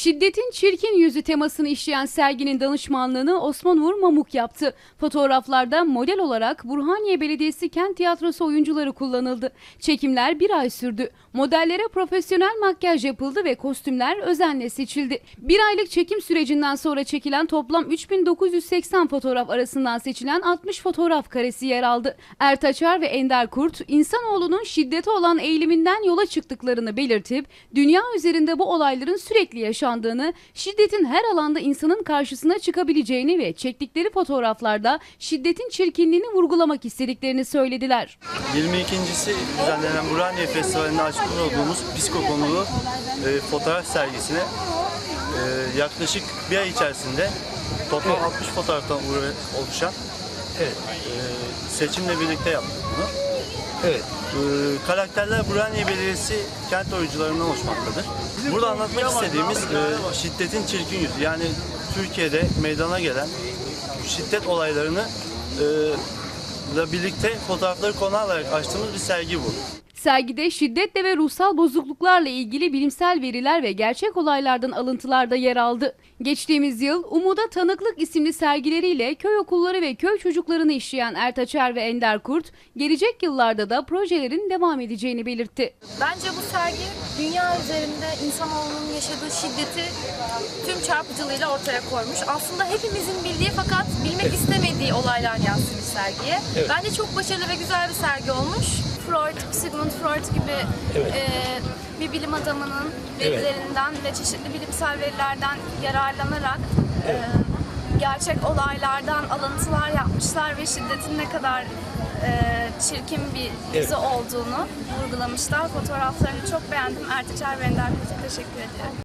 Şiddetin çirkin yüzü temasını işleyen serginin danışmanlığını Osman Uğur Mamuk yaptı. Fotoğraflarda model olarak Burhaniye Belediyesi Kent Tiyatrosu oyuncuları kullanıldı. Çekimler bir ay sürdü. Modellere profesyonel makyaj yapıldı ve kostümler özenle seçildi. Bir aylık çekim sürecinden sonra çekilen toplam 3980 fotoğraf arasından seçilen 60 fotoğraf karesi yer aldı. Ertaçar ve Ender Kurt, insanoğlunun şiddete olan eğiliminden yola çıktıklarını belirtip, dünya üzerinde bu olayların sürekli yaşandığını, şiddetin her alanda insanın karşısına çıkabileceğini ve çektikleri fotoğraflarda şiddetin çirkinliğini vurgulamak istediklerini söylediler. 22.si düzenlenen Burhaniye Festivali'nde açmış olduğumuz Pisko konulu e, fotoğraf sergisine e, yaklaşık bir ay içerisinde toplam 60 fotoğraftan oluşan Evet. e, seçimle birlikte yaptık bunu. Evet. E, karakterler Burhaniye Belediyesi kent oyuncularından oluşmaktadır. Burada anlatmak istediğimiz e, şiddetin çirkin yüzü. Yani Türkiye'de meydana gelen şiddet olaylarını e, ile birlikte fotoğrafları konu alarak açtığımız bir sergi bu. Sergide şiddetle ve ruhsal bozukluklarla ilgili bilimsel veriler ve gerçek olaylardan alıntılar da yer aldı. Geçtiğimiz yıl Umuda Tanıklık isimli sergileriyle köy okulları ve köy çocuklarını işleyen Ertaçer ve Ender Kurt, gelecek yıllarda da projelerin devam edeceğini belirtti. Bence bu sergi dünya üzerinde insanoğlunun yaşadığı şiddeti tüm çarpıcılığıyla ortaya koymuş. Aslında hepimizin bildiği fakat bilmek istemediği olaylar yansımış sergiye. Evet. Bence çok başarılı ve güzel bir sergi olmuş. Freud, Sigmund Freud gibi Evet. e, bir bilim adamının Evet. verilerinden ve çeşitli bilimsel verilerden yararlanarak e, gerçek olaylardan alıntılar yapmışlar ve şiddetin ne kadar e, çirkin bir Evet. dizi olduğunu vurgulamışlar. Fotoğraflarını çok beğendim. Ertuğrul ve Ender Kurt'a teşekkür ediyorum.